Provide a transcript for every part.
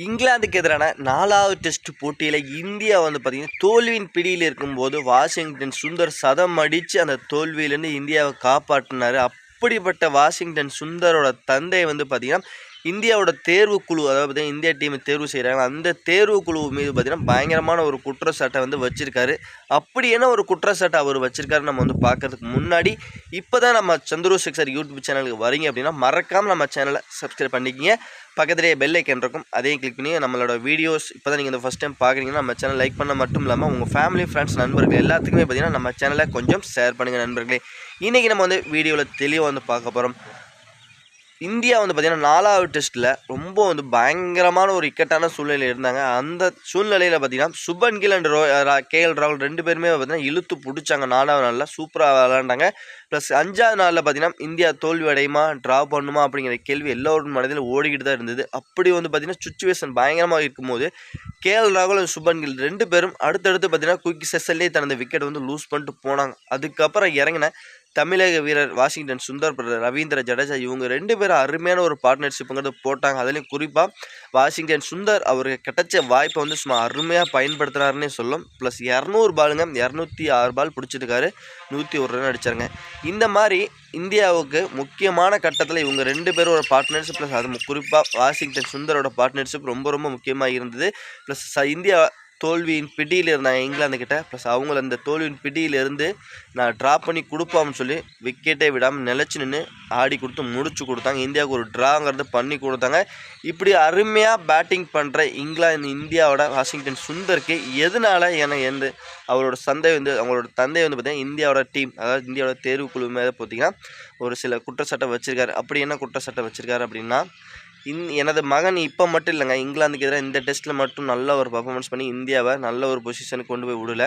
இங்கிலாந்துக்கு எதிரான நாலாவது டெஸ்ட் போட்டியில் இந்தியா வந்து பார்த்திங்கன்னா தோல்வியின் பிடியில் இருக்கும்போது வாஷிங்டன் சுந்தர் சதம் அடித்து அந்த தோல்வியிலேருந்து இந்தியாவை காப்பாற்றினார் அப்படிப்பட்ட வாஷிங்டன் சுந்தரோட தந்தை வந்து பார்த்திங்கன்னா இந்தியாவோட தேர்வு குழு அதாவது பார்த்தீங்கன்னா இந்தியா டீமை தேர்வு செய்கிறாங்க அந்த தேர்வு குழு மீது பார்த்திங்கன்னா பயங்கரமான ஒரு குற்றச்சாட்டை வந்து வச்சுருக்காரு. அப்படி என்ன ஒரு குற்றச்சாட்டை அவர் வச்சுருக்காரு நம்ம வந்து பார்க்கறதுக்கு முன்னாடி இப்போ தான் நம்ம சந்துரு சிக்ஸர் யூடியூப் சேனலுக்கு வரீங்க அப்படின்னா மறக்காமல் நம்ம சேனலை சப்ஸ்கிரைப் பண்ணிக்கிங்க. பக்கத்துலேயே பெல் ஐக்கன் இருக்கும். அதையும் கிளிக் பண்ணி நம்மளோட வீடியோஸ் இப்போ தான் நீங்கள் இந்த ஃபஸ்ட் டைம் பார்க்குறீங்கன்னா நம்ம சேனல் லைக் பண்ண மட்டும் இல்லாமல் உங்கள் ஃபேமிலி ஃப்ரெண்ட்ஸ் நண்பர்கள் எல்லாத்துக்குமே பார்த்தீங்கன்னா நம்ம சேனலை கொஞ்சம் ஷேர் பண்ணுங்கள் நண்பர்களே. இன்றைக்கி நம்ம வந்து வீடியோவில் தெளிவாக வந்து பார்க்க போகிறோம் இந்தியா வந்து பார்த்திங்கன்னா நாலாவது டெஸ்ட்டில் ரொம்ப வந்து பயங்கரமான ஒரு இக்கட்டான சூழ்நிலையில் இருந்தாங்க. அந்த சூழ்நிலையில் பார்த்தீங்கன்னா சுபன் கில் அண்ட் ரோ கே எல் ராகுல் ரெண்டு பேருமே பார்த்தீங்கன்னா இழுத்து பிடிச்சாங்க. நாலாவது நாளில் சூப்பராக விளாண்டாங்க ப்ளஸ் அஞ்சாவது நாளில் பார்த்தீங்கன்னா இந்தியா தோல்வி அடையுமா ட்ரா பண்ணுமா அப்படிங்கிற கேள்வி எல்லோரும் மனதில் ஓடிக்கிட்டு தான் இருந்தது. அப்படி வந்து பார்த்தீங்கன்னா சுச்சுவேஷன் பயங்கரமாக இருக்கும்போது கே எல் ராகுல் அண்ட் சுபன் கில் ரெண்டு பேரும் அடுத்தடுத்து பார்த்தீங்கன்னா குயிக் செஸ்ஸல்லே தனது விக்கெட் வந்து லூஸ் பண்ணிட்டு போனாங்க. அதுக்கப்புறம் இறங்கின தமிழக வீரர் வாஷிங்டன் சுந்தர் பிரதர் ரவீந்திர ஜடேஜா இவங்க ரெண்டு பேரும் அருமையான ஒரு பார்ட்னர்ஷிப்புங்கிறது போட்டாங்க. அதுலேயும் குறிப்பாக வாஷிங்டன் சுந்தர் அவருக்கு கிடைச்ச வாய்ப்பை வந்து சும்மா அருமையாக பயன்படுத்துகிறாருன்னே சொல்லும். ப்ளஸ் இரநூறு பாலுங்க இரநூத்தி ஆறு பால் பிடிச்சிருக்காரு. நூற்றி ஒரு ரன் அடிச்சாருங்க. இந்த மாதிரி இந்தியாவுக்கு முக்கியமான கட்டத்தில் இவங்க ரெண்டு பேரும் ஒரு பார்ட்னர்ஷிப் ப்ளஸ் அது குறிப்பாக வாஷிங்டன் சுந்தரோட பார்ட்னர்ஷிப் ரொம்ப ரொம்ப முக்கியமாக இருந்தது. ப்ளஸ் இந்தியா தோல்வியின் பிடியில் இருந்தாங்க இங்கிலாந்து கிட்ட ப்ளஸ் அவங்கள அந்த தோல்வியின் பிடியிலிருந்து நான் ட்ரா பண்ணி கொடுப்போம்னு சொல்லி விக்கெட்டே விடாமல் நிலச்சி நின்று ஆடி கொடுத்து முடிச்சு கொடுத்தாங்க. இந்தியாவுக்கு ஒரு ட்ராங்கிறது பண்ணி கொடுத்தாங்க. இப்படி அருமையாக பேட்டிங் பண்ணுற இங்கிலாந்து இந்தியாவோட வாஷிங்டன் சுந்தருக்கு எதனால என எந்த அவரோட சந்தை வந்து அவங்களோட தந்தை வந்து பார்த்திங்கன்னா இந்தியாவோட டீம் அதாவது இந்தியாவோட தேர்வு குழு மேலே பார்த்தீங்கன்னா ஒரு சில குற்றச்சாட்டை வச்சுருக்காரு. அப்படி என்ன குற்றச்சாட்டை வச்சுருக்காரு அப்படின்னா இந் எனது மகன் இப்போ மட்டும் இல்லைங்க. இங்கிலாந்துக்கு எதிராக இந்த டெஸ்ட்டில் மட்டும் நல்ல ஒரு பர்ஃபார்மன்ஸ் பண்ணி இந்தியாவை நல்ல ஒரு பொசிஷனுக்கு கொண்டு போய் விடல.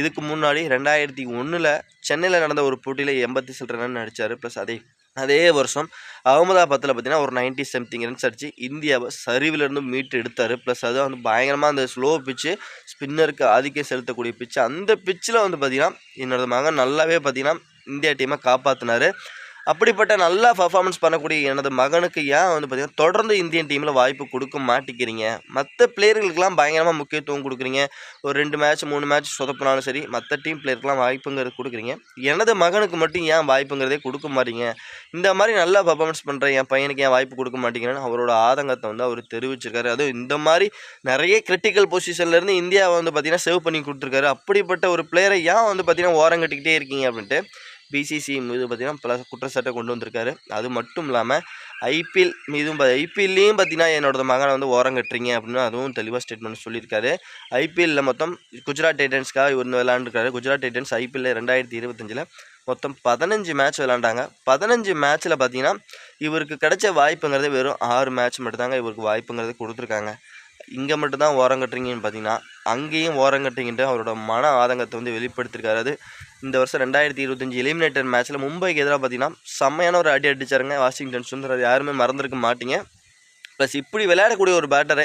இதுக்கு முன்னாடி ரெண்டாயிரத்தி ஒன்றில் சென்னையில் நடந்த ஒரு போட்டியில் எண்பத்தி சில்லற ரன் அடித்தார் ப்ளஸ் அதே அதே வருஷம் அகமதாபாத்தில் பார்த்தீங்கன்னா ஒரு நைன்ட்டி சம்திங் ரன்ஸ் அடித்து இந்தியாவை சரிவிலிருந்து மீட்டு எடுத்தார். ப்ளஸ் அது வந்து பயங்கரமாக அந்த ஸ்லோ பிச்சு ஸ்பின்னருக்கு ஆதிக்கம் செலுத்தக்கூடிய பிச்சு அந்த பிச்சில் வந்து பார்த்திங்கன்னா என்னோட மகன் நல்லாவே பார்த்திங்கன்னா இந்தியா டீமை காப்பாற்றினார் அப்படிப்பட்ட நல்லா பர்ஃபார்மன்ஸ் பண்ணக்கூடிய எனது மகனுக்கு ஏன் வந்து பார்த்தீங்கன்னா தொடர்ந்து இந்தியன் டீமில் வாய்ப்பு கொடுக்க மாட்டேங்கிறீங்க. மற்ற பிளேயர்களுக்கெல்லாம் பயங்கரமாக முக்கியத்துவம் கொடுக்குறீங்க. ஒரு ரெண்டு மேட்ச் மூணு மேட்ச் சொதப்பினாலும் சரி மற்ற டீம் பிளேயருக்கெலாம் வாய்ப்புங்கிறது கொடுக்குறீங்க. எனது மகனுக்கு மட்டும் ஏன் வாய்ப்புங்கிறதே கொடுக்க மாட்டீங்க? இந்த மாதிரி நல்லா பர்ஃபார்மன்ஸ் பண்ணுற என் பையனுக்கு ஏன் வாய்ப்பு கொடுக்க மாட்டேங்கிறேன்னு அவரோட ஆதங்கத்தை வந்து அவர் தெரிவிச்சிருக்காரு. அதுவும் இந்த மாதிரி நிறைய கிரிட்டிக்கல் பொசிஷன்லேருந்து இந்தியாவை வந்து பார்த்தீங்கன்னா சேவ் பண்ணி கொடுத்துருக்காரு. அப்படிப்பட்ட ஒரு பிளேயரை ஏன் வந்து பார்த்தீங்கன்னா ஓரம் கட்டிக்கிட்டே இருக்கீங்க அப்படின்ட்டு பிசிசி மீது பார்த்தீங்கன்னா பல குற்றச்சாட்டை கொண்டு வந்திருக்காரு. அது மட்டும் இல்லாமல் ஐபிஎல் மீதும் ஐபிஎல்லையும் பார்த்தீங்கன்னா என்னோட மகனை வந்து ஓரம் கட்டுறீங்க அப்படின்னு அதுவும் தெளிவாக ஸ்டேட்மெண்ட் சொல்லியிருக்காரு. ஐபிஎல்லில் மொத்தம் குஜராத் டைட்டன்ஸ்க்காக இவர் விளையாண்டுருக்காரு. விளாண்டுருக்காரு குஜராத் டைட்டன்ஸ் ஐபிஎல்ல ரெண்டாயிரத்தி இருபத்தஞ்சில் மொத்தம் பதினஞ்சு மேட்ச் விளாண்டாங்க பதினஞ்சு மேட்ச்சில் பார்த்தீங்கன்னா இவருக்கு கிடைச்ச வாய்ப்புங்கிறது வெறும் ஆறு மேட்ச் மட்டும்தாங்க இவருக்கு வாய்ப்புங்கிறது கொடுத்துருக்காங்க. இங்கே மட்டும்தான் ஓரம் கட்டுறீங்கன்னு பார்த்தீங்கன்னா அங்கேயும் ஓரம் கட்டுறீங்கன்ட்டு அவரோட மன ஆதங்கத்தை வந்து வெளிப்படுத்திருக்காரு அது இந்த வருஷம் ரெண்டாயிரத்தி இருபத்தஞ்சி எலிமினேட்டர் மேட்ச்சில் மும்பைக்கு எதிராக பார்த்தீங்கன்னா செம்மையான ஒரு அடி அடிச்சாருங்க வாஷிங்டன் சுந்தர். அது யாருமே மறந்துருக்க மாட்டீங்க. ப்ளஸ் இப்படி விளையாடக்கூடிய ஒரு பேட்டரை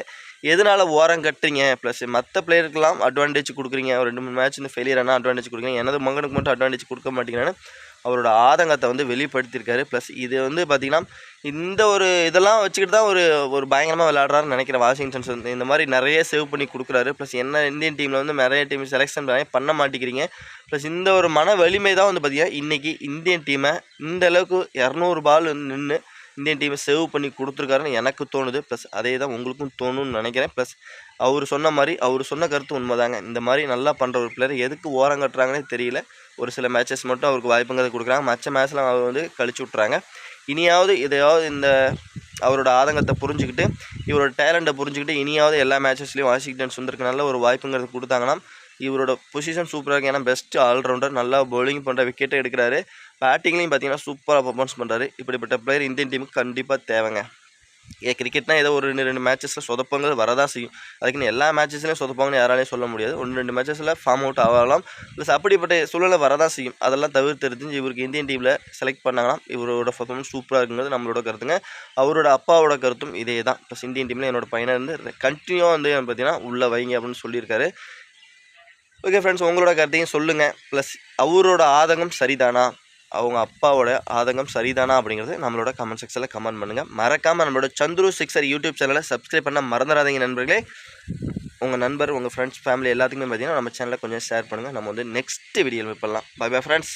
எதனால் ஓரம் கட்டுறீங்க? ப்ளஸ் மற்ற பிளேயருக்கெல்லாம் அட்வான்டேஜ் கொடுக்குறீங்க. ஒரு ரெண்டு மூணு மேட்ச் இந்த ஃபெயிலியர் ஆனால் அட்வான்டேஜ் கொடுக்குறீங்க. எனது மகனுக்கு மட்டும் அட்வான்டேஜ் கொடுக்க மாட்டேங்கிறேன்னு அவரோட ஆதங்கத்தை வந்து வெளிப்படுத்தியிருக்காரு. ப்ளஸ் இது வந்து பார்த்திங்கன்னா இந்த ஒரு இதெல்லாம் வச்சுக்கிட்டு தான் ஒரு ஒரு பயங்கரமாக விளையாடுறாருன்னு நினைக்கிறேன் வாஷிங்டன்ஸ் வந்து. இந்த மாதிரி நிறைய சேவ் பண்ணி கொடுக்குறாரு. ப்ளஸ் என்ன இந்தியன் டீமில் வந்து நிறைய டீம் செலெக்ஷன் பண்ண மாட்டேங்கிறீங்க. ப்ளஸ் இந்த ஒரு மன வலிமை தான் வந்து பார்த்திங்கன்னா இன்றைக்கி இந்தியன் டீமை இந்த அளவுக்கு இரநூறு பால் நின்று இந்தியன் டீமை சேவ் பண்ணி கொடுத்துருக்காருன்னு எனக்கு தோணுது. ப்ளஸ் அதே தான் உங்களுக்கும் தோணுன்னு நினைக்கிறேன். ப்ளஸ் அவர் சொன்ன மாதிரி அவர் சொன்ன கருத்து உண்மைதாங்க. இந்த மாதிரி நல்லா பண்ணுற ஒரு பிளேயர் எதுக்கு ஓரம் கட்டுறாங்கன்னே தெரியல. ஒரு சில மேட்சஸ் மட்டும் அவருக்கு வாய்ப்புங்கிறது கொடுக்குறாங்க. மற்ற மேட்ச்லாம் அவர் வந்து கழிச்சு விட்றாங்க இனியாவது இதையாவது இந்த அவரோட ஆதங்கத்தை புரிஞ்சுக்கிட்டு இவரோட டேலண்ட்டை புரிஞ்சுக்கிட்டு இனியாவது எல்லா மேட்சஸ்லேயும் வாஷிங்டன் சுந்தருக்கு நல்ல ஒரு வாய்ப்புங்கிறது கொடுத்தாங்கன்னா இவரோட பொசிஷன் சூப்பராக இருக்குது ஏன்னா பெஸ்ட் ஆல்ரவுண்டர் நல்லா பவுலிங் பண்ணுற விக்கெட்டை எடுக்கிறாரு. பேட்டிங்லையும் பார்த்தீங்கன்னா சூப்பராக பர்ஃபார்மன்ஸ் பண்ணுறாரு இப்படிப்பட்ட பிளேயர் இந்தியன் டீமுக்கு கண்டிப்பாக தேவைங்க. ஏ கிரிக்கெட்னா ஏதோ ஒரு ரெண்டு ரெண்டு மேட்சஸில் சொதப்பங்கள் வரதான் செய்யும். அதுக்குன்னு எல்லா மேட்சஸ்லையும் சொதப்பாங்கன்னு யாராலையும் சொல்ல முடியாது. ஒன்று ரெண்டு மேட்சஸில் ஃபார்ம் அவுட் ஆகலாம். ப்ளஸ் அப்படிப்பட்ட சூழலை வரதான் செய்யும். அதெல்லாம் தவிர்த்து தெரிஞ்சு இவருக்கு இந்தியன் டீமில் செலக்ட் பண்ணாங்கன்னா இவரோட பர்ஃபார்மன்ஸ் சூப்பராக இருக்குங்கிறது நம்மளோட கருத்துங்க. அவரோட அப்பாவோட கருத்தும் இதே தான் ப்ளஸ் இந்தியன் டீமில் என்னோட பையனை இருந்து கண்டினியூவாக வந்து பார்த்தீங்கன்னா உள்ளே வைங்க அப்படின்னு சொல்லியிருக்காரு. ஓகே ஃப்ரெண்ட்ஸ் உங்களோட கருத்தையும் சொல்லுங்கள் ப்ளஸ் அவரோட ஆதங்கம் சரிதானா? அவங்க அப்பாவோட ஆதங்கம் சரிதானா அப்படிங்கிறது நம்மளோட கமெண்ட் செக்ஷனில் கமெண்ட் பண்ணுங்கள் மறக்காமல் நம்மளோட சந்துரு சிக்ஸர் யூடியூப் சேனலை சப்ஸ்கிரைப் பண்ண மறந்துடாதீங்க நண்பர்களே. உங்கள் நண்பர் உங்கள் ஃப்ரெண்ட்ஸ் ஃபேமிலி எல்லாத்துக்குமே பார்த்தீங்கன்னா நம்ம சேனலை கொஞ்சம் ஷேர் பண்ணுங்கள் நம்ம வந்து நெக்ஸ்ட் வீடியோ பண்ணலாம். Bye bye friends